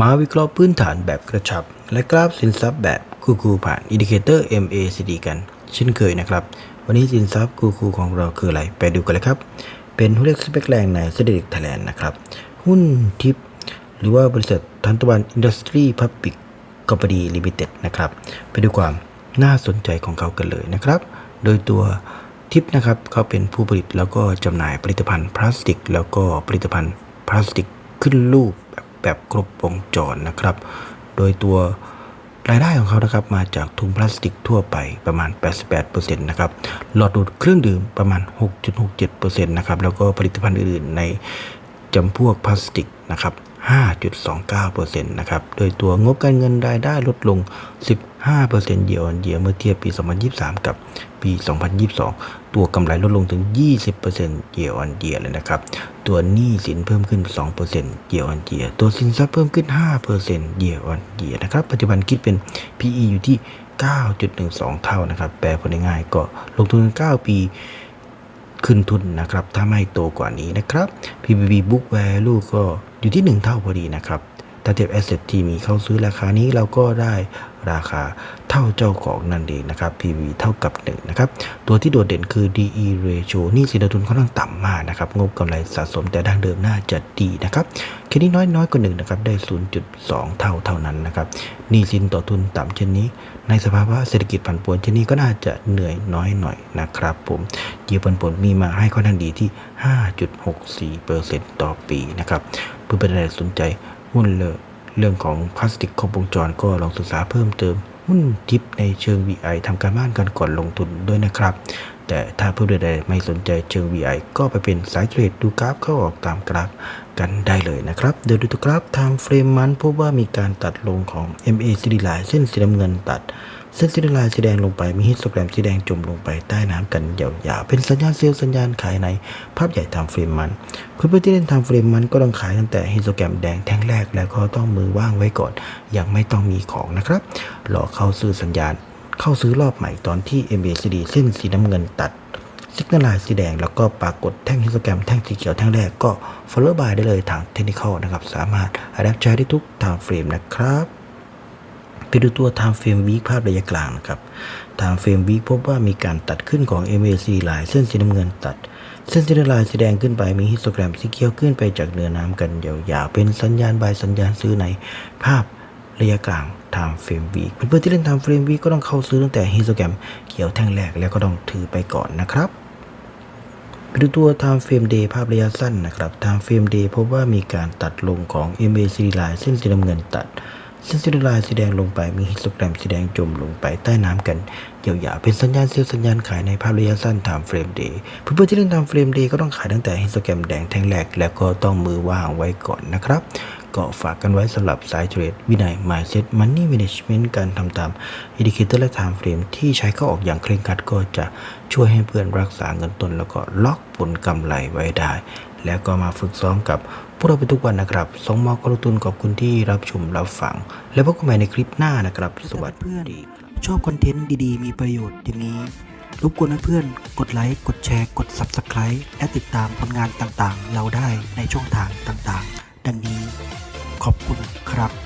มาวิเคราะห์พื้นฐานแบบกระชับ และกราฟสินทรัพย์แบบคูคูผ่านอินดิเคเตอร์ MACD กันเช่นเคยนะครับ วันนี้สินทรัพย์คูคูของเราคืออะไร ไปดูกันเลยครับ เป็นหุ้นเล็กสเปกแรงในเซดิกไทยแลนด์นะครับ หุ้นทิป หรือว่าบริษัททันตะวันอินดัสทรีพับบิกคอมพานีลิมิเต็ดนะครับ ไปดูความน่าสนใจของเขากันเลยนะครับ โดยตัวทิปนะครับเขาเป็นผู้ผลิตแล้วก็จำหน่ายผลิตภัณฑ์พลาสติก แล้วก็ผลิตภัณฑ์พลาสติกขึ้นรูปแบบ แบบครบวงจรนะครับ โดยตัวรายได้ของเขานะครับมาจากถุงพลาสติกทั่วไปประมาณ 88%นะครับ หลอดดูดเครื่องดื่มประมาณ 6.67%นะครับ แล้วก็ผลิตภัณฑ์อื่นๆในจำพวกพลาสติกนะครับ 5.29%นะครับ โดยตัวงบการเงินรายได้ลดลง 15%เยียร์ออนเยียร์เมื่อเทียบปี 2023 กับปี 2022 ตัวกำไรลดลงถึง 20%เยียร์ออนเยียร์เลยนะครับ ตัวหนี้สินเพิ่มขึ้น 2%เยียร์ออนเยียร์ตัวสินทรัพย์เพิ่มขึ้น 5%เยียร์ออนเยียร์นะครับ ปัจจุบันคิดเป็น PE อยู่ที่ 9.12 เท่านะครับ แปลผลง่ายก็ลงทุน 9 ปีขึ้นทุนนะครับ ถ้าไม่โตกว่านี้นะครับ PBB Book Value ก็ อยู่ที่ 1 เท่าพอดีนะครับ ถ้าเทียบ Asset ที่มีเข้าซื้อราคานี้เราก็ได้ราคาเท่าเจ้าของนั่นเองนะครับ P/B เท่ากับ 1 นะครับ ตัวที่โดดเด่นคือ DE ratio นี่สินทุนค่อนข้างต่ำมากนะครับ งบกำไรสะสมแต่ดั้งเดิมน่าจะดีนะครับแค่นี้น้อยน้อยกว่า1นะครับ ได้ 0.2 เท่าเท่านั้นนะครับนี่สินต่อทุนต่ำเช่นนี้ ในสภาวะเศรษฐกิจผันผวนเช่นนี้ก็น่าจะเหนื่อยน้อยหน่อยนะครับผมเยียปันผลมีมาให้ค่อนข้างดีที่ 5.64%ต่อปีนะครับ พื่อเป็นสนใจหุ้นเลยเรื่องของพลาสติกครบวงจรก็ลองศึกษาเพิ่มเติมหุ้นทิปในเชิง VI ทำการบ้านกันก่อนลงทุนด้วยนะครับ แต่ถ้าเพื่อนใดๆไม่สนใจเชิง VI ก็ไปเป็นสายเทรดดูกราฟเข้าออกตามกราฟกันได้เลยนะครับ เดี๋ยวดูตัวกราฟ time frame มันพบว่ามีการตัดลงของ MACD line เส้นสีน้ำเงินตัด เส้นสีน้ำลายสีแดงลงไปมีฮิสโตแกรมสีแดงจมลงไปใต้น้ำกันยาวๆเป็นสัญญาณเซลล์สัญญาณขายในภาพใหญ่ทำเฟรมมันเพื่อนๆที่เล่นทำเฟรมมันก็ต้องขายตั้งแต่ฮิสโตแกรมแดงแท่งแรกแล้วก็ต้องมือว่างไว้ก่อน ยังไม่ต้องมีของนะครับรอเข้าซื้อสัญญาณ เข้าซื้อรอบใหม่ตอนที่ MACD เส้นสีน้ำเงินตัดสิกนลายสีแดงแล้วก็ปรากฏแท่งฮิสโตแกรมแท่งสีเขียวแท่งแรกก็ follow by ได้เลยทางเทคนิคนะครับ สามารถอัดแอปใช้ได้ทุกทางเฟรมนะครับ ไปดูตัว time frame week ภาพระยะกลางนะครับ time frame week พบว่ามีการตัดขึ้นของ MACD ลายเส้นสีน้ำเงินตัด เส้นสีน้ำลายสีแดงขึ้นไปมีฮิสโตแกรมสีเขียวขึ้นไปจากเนื้อน้ำกันยาวๆเป็นสัญญาณบายสัญญาณซื้อในภาพระยะกลาง time frame week เพื่อนๆที่เล่น time frame week ก็ต้องเข้าซื้อตั้งแต่ฮิสโตแกรมเขียวแท่งแรกแล้วก็ต้องถือไปก่อนนะครับไปดูตัว time frame day ภาพระยะสั้นนะครับ time frame day พบว่ามีการตัดลงของ MACD line เส้นสีน้ำเงินตัด เส้นสีลายสีแดงลงไป มีฮิสโตแกรมสีแดงจมลงไปใต้น้ำกันยาวๆเป็นสัญญาณเซลล์สัญญาณขายในภาพระยะสั้น time frame day เพื่อนๆที่เล่น time frame day ก็ต้องขายตั้งแต่ฮิสโตแกรมแดงแท่งแรกแล้วก็ต้องมือว่างไว้ก่อนนะครับก็ฝากกันไว้สำหรับสายเทรดวินัย mindset money management การทำตาม indicator และ time frame ที่ใช้เข้าออกอย่างเคร่งครัดก็จะช่วยให้เพื่อนรักษาเงินต้น แล้วก็ล็อกผลกำไรไว้ได้ แล้วก็มาฝึกซ้อมกับพวกเราไปทุกวันนะครับสองมอกรตุนขอบคุณที่รับชมรับฟัง แล้วพบกันใหม่ในคลิปหน้านะครับ สวัสดีครับชอบคอนเทนต์ดีๆ มีประโยชน์อย่างนี้รบกวนเพื่อนๆกดไลค์ กดแชร์ กด Subscribe และติดตามผลงานต่างๆ เราได้ในช่องทางต่างๆ ดังนี้ขอบคุณครับ